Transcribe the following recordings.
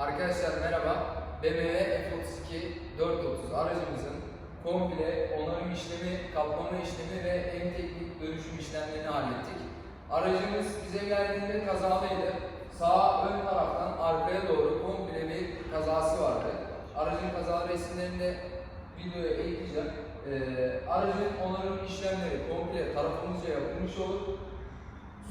Arkadaşlar merhaba. BMW F32 430 aracımızın komple onarım işlemi, kaplama işlemi ve en teknik dönüşüm işlemlerini hallettik. Aracımız bize geldiğinde kazalıydı. Sağ ön taraftan arkaya doğru komple bir kazası vardı. Aracın kaza resimlerini de videoya ekleyeceğim. Ee, aracın onarım işlemleri komple tarafımızca yapılmış olur.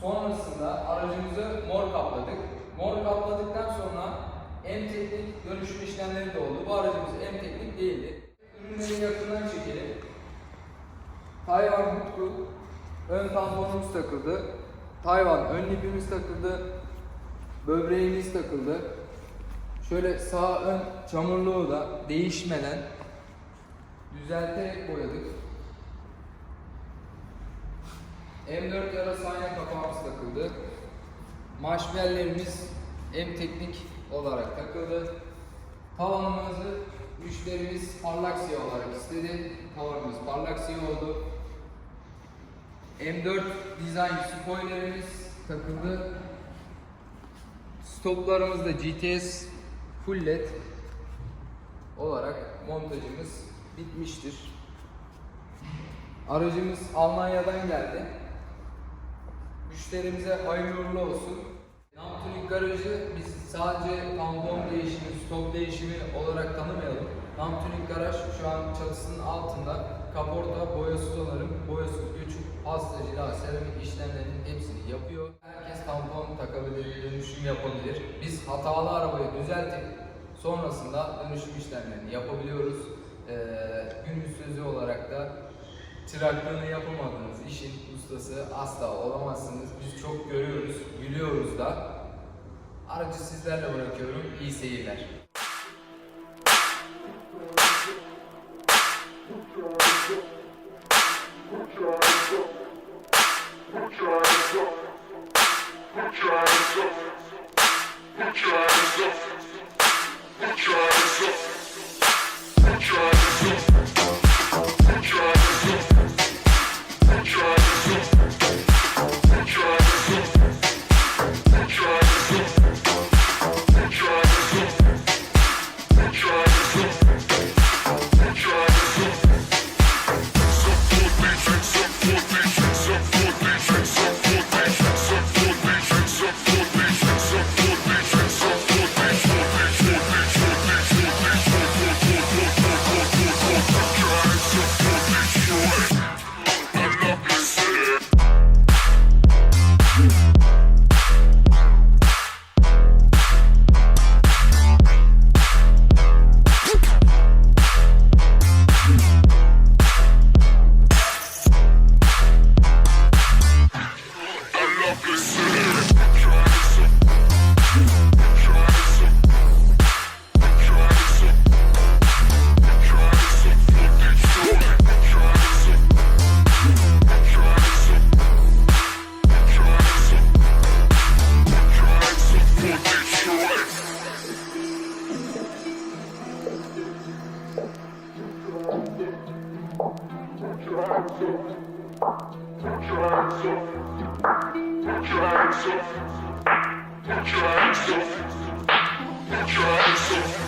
Sonrasında aracımızı mor kapladık. Mor kapladıktan sonra en teknik dönüşüm işlemleri de oldu. Bu aracımız en teknik değildi. Ürünleri yakından çekelim. Tayvan Hutku ön tamponumuz takıldı. Tayvan ön lipimiz takıldı. Böbreğimiz takıldı. Şöyle sağ ön çamurluğu da değişmeden düzelterek boyadık. M4 yarası ayna kapağımız takıldı. Marşbellerimiz M teknik olarak takıldı. Tavanımızı müşterimiz parlak siyah olarak istedi. Tavanımız parlak siyah oldu. M4 Design spoilerimiz takıldı. Stoplarımız da GTS Full LED olarak montajımız bitmiştir. Aracımız Almanya'dan geldi. Müşterimize hayırlı olsun. Namtunik garajı biz sadece tampon değişimi, stop değişimi olarak tanımayalım. Namtunik garaj şu an çatısının altında kaporta, boyasız onarım, boyasız göçük, pasta, cila, seramik işlemlerinin hepsini yapıyor. Herkes tampon takabilir, dönüşüm yapabilir. Biz hatalı arabayı düzeltip sonrasında dönüşüm işlemlerini yapabiliyoruz. Ee, günün sözü olarak da çıraklığını yapamadığınız işin ustası asla olamazsınız. Biz çok görüyoruz, gülüyoruz da. Aracı sizlerle bırakıyorum. İyi seyirler. Put your. Put your hands up.